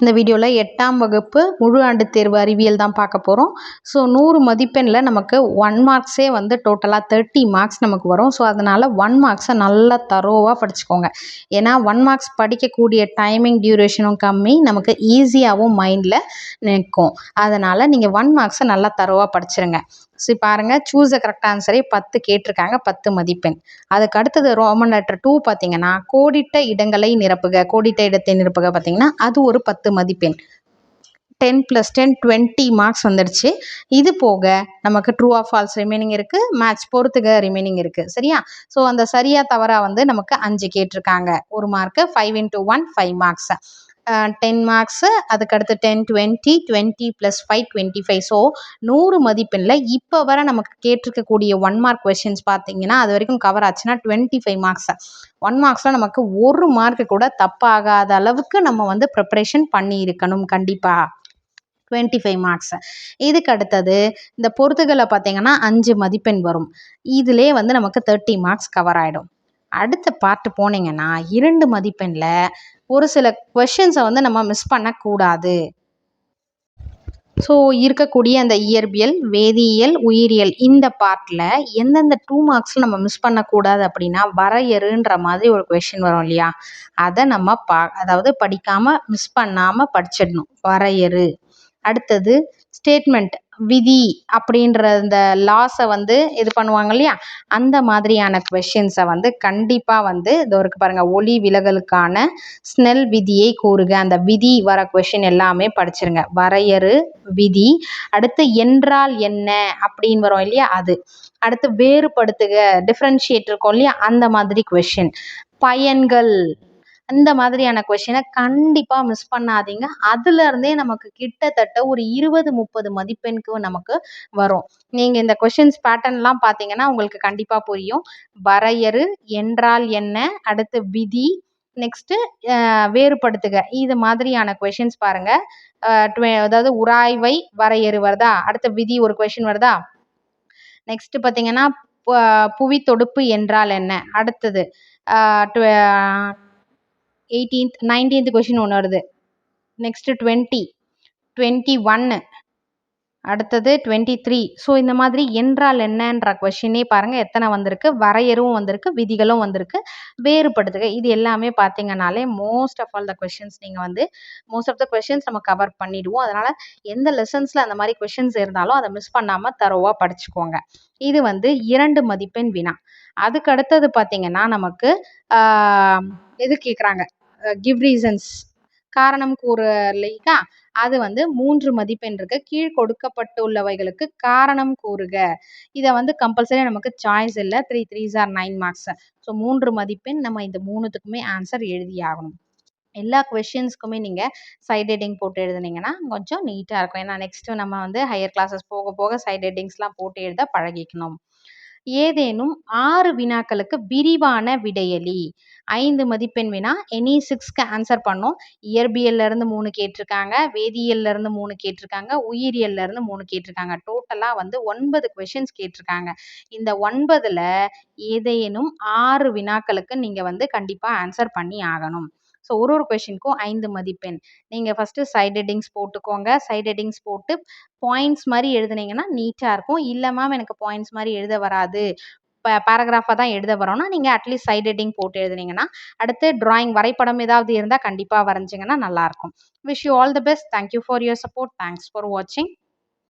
இந்த வீடியோவில் எட்டாம் வகுப்பு முழு ஆண்டு தேர்வு அறிவியல் தான் பார்க்க போகிறோம் ஸோ நூறு மதிப்பெண்ணில் நமக்கு ஒன் மார்க்ஸே வந்து டோட்டலாக தேர்ட்டி மார்க்ஸ் நமக்கு வரும். ஸோ அதனால் ஒன் மார்க்ஸை நல்லா தரோவாக படிச்சுக்கோங்க. ஏன்னா ஒன் மார்க்ஸ் படிக்கக்கூடிய டைமிங் டியூரேஷனும் கம்மி நமக்கு ஈஸியாகவும் மைண்டில் நிற்கும் அதனால் நீங்கள் ஒன் மார்க்ஸை நல்லா தரோவாக படிச்சிருங்க. சரி பாருங்கள் சூஸ் த கரெக்ட் ஆன்சரே பத்து கேட்டிருக்காங்க பத்து மதிப்பெண். அதுக்கு அடுத்தது ரோமன் லெட்டர் டூ பார்த்தீங்கன்னா கோடிட்ட இடங்களை நிரப்புக. கோடிட்ட இடத்தை நிரப்புக பார்த்தீங்கன்னா அது ஒரு பத்து மதிப்பெண். Ten plus ten twenty marks வந்துடுச்சு. இது போக நமக்கு ட்ரூ ஆஃப் ஃபால்ஸ் ரிமைனிங் இருக்குது மேட்ச் பொறுத்துக்க ரிமைனிங் இருக்குது சரியா? ஸோ அந்த சரியாக தவறாக வந்து நமக்கு அஞ்சு கேட்டிருக்காங்க. ஒரு mark five into one five marks ten marks அதுக்கடுத்து ten twenty twenty plus five twenty five so நூறு மதிப்பெண்ணில் இப்போ வர நமக்கு கேட்டிருக்கக்கூடிய ஒன் மார்க் கொஷின்ஸ் பார்த்தீங்கன்னா அது வரைக்கும் கவர் ஆச்சுன்னா டுவெண்ட்டி ஃபைவ் மார்க்ஸ் ஒன் மார்க்ஸில் நமக்கு ஒரு மார்க்கு கூட தப்பாகாத அளவுக்கு நம்ம வந்து ப்ரிப்பரேஷன் பண்ணி இருக்கணும் கண்டிப்பாக டுவெண்ட்டி ஃபைவ் மார்க்ஸ் இதுக்கு அடுத்தது இந்த பொறுத்துகளை பார்த்தீங்கன்னா அஞ்சு மதிப்பெண் வரும். இதிலே வந்து நமக்கு தேர்ட்டி மார்க்ஸ் கவர் ஆகிடும் அடுத்த பார்ட்டு போனீங்கன்னா இரண்டு மதிப்பெண்ணில் ஒரு சில கொஷின்ஸை வந்து நம்ம மிஸ் பண்ணக்கூடாது. ஸோ இருக்கக்கூடிய அந்த இயற்பியல் வேதியியல் உயிரியல் இந்த பார்ட்டில் எந்தெந்த டூ மார்க்ஸில் நம்ம மிஸ் பண்ணக்கூடாது அப்படின்னா வரையறுன்ற மாதிரி ஒரு கொஷின் வரும் இல்லையா? அதை நம்ம பா அதாவது படிக்காமல் மிஸ் பண்ணாமல் படிச்சிடணும். வரையறு. அடுத்தது ஸ்டேட்மெண்ட் விதி அப்படின்ற இந்த லாஸை வந்து இது பண்ணுவாங்க இல்லையா? அந்த மாதிரியான கொஷின்ஸை வந்து கண்டிப்பாக வந்து இதோ இருக்குது பாருங்கள் ஒளி விலகலுக்கான ஸ்னெல் விதியை கூறுக. அந்த விதி வர கொஷின் எல்லாமே படிச்சிருங்க. வரையறு விதி. அடுத்து என்றால் என்ன அப்படின்னு வரும் இல்லையா? அது. அடுத்து வேறுபடுத்துக டிஃப்ரென்ஷியேட் இருக்கும் இல்லையா? அந்த மாதிரி கொஷின் பயன்கள். அந்த மாதிரியான கொஷினை கண்டிப்பாக மிஸ் பண்ணாதீங்க. அதுலேருந்தே நமக்கு கிட்டத்தட்ட ஒரு இருபது முப்பது மதிப்பெண்க்கு நமக்கு வரும். நீங்கள் இந்த கொஷின்ஸ் பேட்டர்ன்லாம் பார்த்தீங்கன்னா உங்களுக்கு கண்டிப்பாக புரியும். வரையறு என்றால் என்ன அடுத்து விதி நெக்ஸ்ட்டு வேறுபடுத்துக. இது மாதிரியான கொஷின்ஸ் பாருங்கள் அதாவது உராய்வை வரையறு வருதா? அடுத்த விதி ஒரு கொஷின் வருதா? நெக்ஸ்ட்டு பார்த்தீங்கன்னா புவி தொடுப்பு என்றால் என்ன? அடுத்தது எயிட்டீன்த் நைன்டீன்த் கொஷின் ஒன்று வருது. நெக்ஸ்ட்டு டுவெண்ட்டி டுவெண்ட்டி ஒன்று அடுத்தது டுவெண்ட்டி த்ரீ ஸோ இந்த மாதிரி என்றால் என்னன்ற கொஷினே பாருங்கள் எத்தனை வந்திருக்கு? வரையறும் வந்திருக்கு விதிகளும் வந்திருக்கு வேறுபடுத்துக. இது எல்லாமே பார்த்தீங்கனாலே most of all the questions நீங்கள் வந்து மோஸ்ட் ஆஃப் த கொஷின்ஸ் நம்ம கவர் பண்ணிடுவோம். அதனால் எந்த லெசன்ஸில் அந்த மாதிரி கொஷின்ஸ் இருந்தாலும் அதை மிஸ் பண்ணாமல் தரோவாக படிச்சுக்கோங்க. இது வந்து இரண்டு மதிப்பெண் வினா. அதுக்கு அடுத்தது பார்த்தீங்கன்னா நமக்கு எது கேட்குறாங்க கிவ் ரீசன்ஸ் காரணம் கூறலைக்கா? அது வந்து மூன்று மதிப்பெண் இருக்கு. கீழ் கொடுக்கப்பட்டுள்ளவைகளுக்கு காரணம் கூறுக. இதை வந்து கம்பல்சரி நமக்கு சாய்ஸ் இல்லை. Three threes are nine marks so மூன்று மதிப்பெண் நம்ம இந்த மூணுத்துக்குமே ஆன்சர் எழுதி ஆகணும். எல்லா கொஷின்ஸ்க்குமே நீங்கள் சைட் ஹெட்டிங் போட்டு எழுதுனீங்கன்னா கொஞ்சம் நீட்டாக இருக்கும். ஏன்னா நெக்ஸ்ட்டு நம்ம வந்து ஹையர் கிளாஸஸ் போக போக சைட் ஹெட்டிங்ஸ்லாம் போட்டு எழுத பழகிக்கணும். ஏதேனும் ஆறு வினாக்களுக்கு விரிவான விடையளி ஐந்து மதிப்பெண் வினா எனி சிக்ஸ்க்கு ஆன்சர் பண்ணோம். இயற்பியல்லேருந்து மூணு கேட்டிருக்காங்க வேதியியல்லேருந்து மூணு கேட்டிருக்காங்க உயிரியல்லேருந்து மூணு கேட்டிருக்காங்க. டோட்டலாக வந்து ஒன்பது கொஷின்ஸ் கேட்டிருக்காங்க. இந்த ஒன்பதில் ஏதேனும் ஆறு வினாக்களுக்கு நீங்கள் வந்து கண்டிப்பாக ஆன்சர் பண்ணி ஆகணும். ஸோ ஒரு ஒரு கொஷினுக்கும் ஐந்து மதிப்பெண். நீங்கள் ஃபஸ்ட்டு சைட் ஹெட்டிங்ஸ் போட்டுக்கோங்க. சைட் ஹெட்டிங்ஸ் போட்டு பாயிண்ட்ஸ் மாதிரி எழுதுனீங்கன்னா நீட்டாக இருக்கும். இல்லை மேம் எனக்கு பாயிண்ட்ஸ் மாதிரி எழுத வராது. பேராகிராஃபாக தான் எழுத வரோம்னா நீங்கள் அட்லீஸ்ட் சைட் ஹெட்டிங் போட்டு எழுதுனீங்கன்னா அடுத்து ட்ராயிங் வரைபடம் ஏதாவது இருந்தால் கண்டிப்பாக வரைஞ்சிங்கன்னா நல்லாயிருக்கும் wish you all the best thank you for your support thanks for வாட்சிங்